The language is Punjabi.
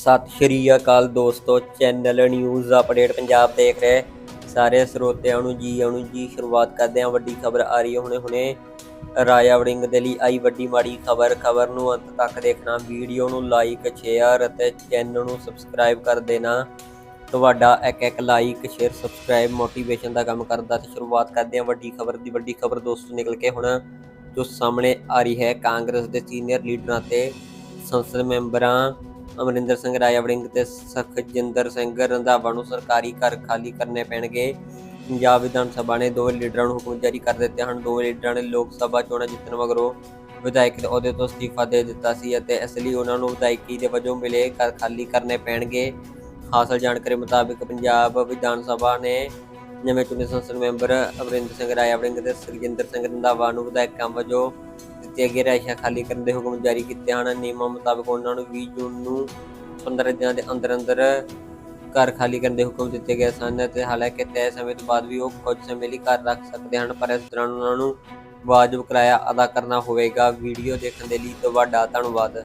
ਸਤਿ ਸ਼੍ਰੀ ਅਕਾਲ ਦੋਸਤੋ ਚੈਨਲ ਨਿਊਜ਼ ਅਪਡੇਟ ਪੰਜਾਬ ਦੇਖ ਰਹੇ ਸਾਰੇ ਸਰੋਤਿਆਂ ਨੂੰ ਜੀ ਆਉਣ ਜੀ, ਸ਼ੁਰੂਆਤ ਕਰਦੇ ਹਾਂ। ਵੱਡੀ ਖਬਰ ਆ ਰਹੀ ਹੈ ਹੁਣੇ ਹੁਣੇ। ਰਾਜਾ ਵੜਿੰਗ ਦੇ ਲਈ ਆਈ ਵੱਡੀ ਮਾੜੀ ਖਬਰ। ਖਬਰ ਨੂੰ ਅੰਤ ਤੱਕ ਦੇਖਣਾ, ਵੀਡੀਓ ਨੂੰ ਲਾਈਕ ਸ਼ੇਅਰ ਅਤੇ ਚੈਨਲ ਨੂੰ ਸਬਸਕ੍ਰਾਈਬ ਕਰ ਦੇਣਾ। ਤੁਹਾਡਾ ਇੱਕ ਇੱਕ ਲਾਈਕ ਸ਼ੇਅਰ ਸਬਸਕ੍ਰਾਈਬ ਮੋਟੀਵੇਸ਼ਨ ਦਾ ਕੰਮ ਕਰਦਾ ਤੇ ਸ਼ੁਰੂਆਤ ਕਰਦੇ ਹਾਂ ਵੱਡੀ ਖਬਰ ਦੀ। ਵੱਡੀ ਖਬਰ ਦੋਸਤੋ ਨਿਕਲ ਕੇ ਹੁਣ ਜੋ ਸਾਹਮਣੇ ਆ ਰਹੀ ਹੈ, ਕਾਂਗਰਸ ਦੇ ਸੀਨੀਅਰ ਲੀਡਰਾਂ ਤੇ ਸੰਸਦ ਮੈਂਬਰਾਂ ਅਮਰਿੰਦਰ ਸਿੰਘ ਰਾਜਾ ਵੜਿੰਗ ਤੇ ਸਖਜਿੰਦਰ ਸਿੰਘ ਰੰਧਾਵਾ ਨੂੰ ਸਰਕਾਰੀ ਘਰ ਖਾਲੀ ਕਰਨੇ ਪੈਣਗੇ। ਪੰਜਾਬ ਵਿਧਾਨ ਸਭਾ ਨੇ ਦੋ ਲੀਡਰਾਂ ਨੂੰ ਹੁਕਮ ਜਾਰੀ ਕਰ ਦਿੱਤੇ ਹਨ। ਦੋ ਲੀਡਰਾਂ ਨੇ ਲੋਕ ਸਭਾ ਚੋਣਾਂ ਜਿੱਤਣ ਮਗਰੋਂ ਵਿਧਾਇਕ ਦੇ ਅਹੁਦੇ ਤੋਂ ਅਸਤੀਫਾ ਦੇ ਦਿੱਤਾ ਸੀ ਅਤੇ ਇਸ ਲਈ ਉਹਨਾਂ ਨੂੰ ਵਿਧਾਇਕੀ ਦੇ ਵਜੋਂ ਮਿਲੇ ਘਰ ਖਾਲੀ ਕਰਨੇ ਪੈਣਗੇ। ਹਾਸਲ ਜਾਣਕਾਰੀ ਮੁਤਾਬਕ ਪੰਜਾਬ ਵਿਧਾਨ ਸਭਾ ਨੇ ਨਵੇਂ ਚੁਣੇ ਸੰਸਦ ਮੈਂਬਰ ਅਮਰਿੰਦਰ ਸਿੰਘ ਰਾਜਾ ਵੜਿੰਗ ਤੇ ਸੁਖਜਿੰਦਰ ਸਿੰਘ ਰੰਧਾਵਾ ਨੂੰ ਵਿਧਾਇਕਾਂ ਵਜੋਂ ਦਿੱਤੀਆਂ ਗਈਆਂ ਰਿਹਾਇਸ਼ਾਂ ਖਾਲੀ ਕਰਨ ਦੇ ਹੁਕਮ ਜਾਰੀ ਕੀਤੇ ਹਨ। ਨਿਯਮਾਂ ਮੁਤਾਬਕ ਉਹਨਾਂ ਨੂੰ 20 ਜੂਨ ਨੂੰ 15 ਦਿਨਾਂ ਦੇ ਅੰਦਰ ਅੰਦਰ ਘਰ ਖਾਲੀ ਕਰਨ ਦੇ ਹੁਕਮ ਦਿੱਤੇ ਗਏ ਸਨ ਤੇ ਹਾਲਾਂਕਿ ਤੈਅ ਸਮੇਂ ਤੋਂ ਬਾਅਦ ਵੀ ਉਹ ਕੁਝ ਸਮੇਂ ਲਈ ਘਰ ਰੱਖ ਸਕਦੇ ਹਨ, ਪਰ ਇਸ ਦੌਰਾਨ ਉਹਨਾਂ ਨੂੰ ਵਾਜਬ ਕਿਰਾਇਆ ਅਦਾ ਕਰਨਾ ਹੋਵੇਗਾ। ਵੀਡੀਓ ਦੇਖਣ ਦੇ ਲਈ ਤੁਹਾਡਾ ਧੰਨਵਾਦ।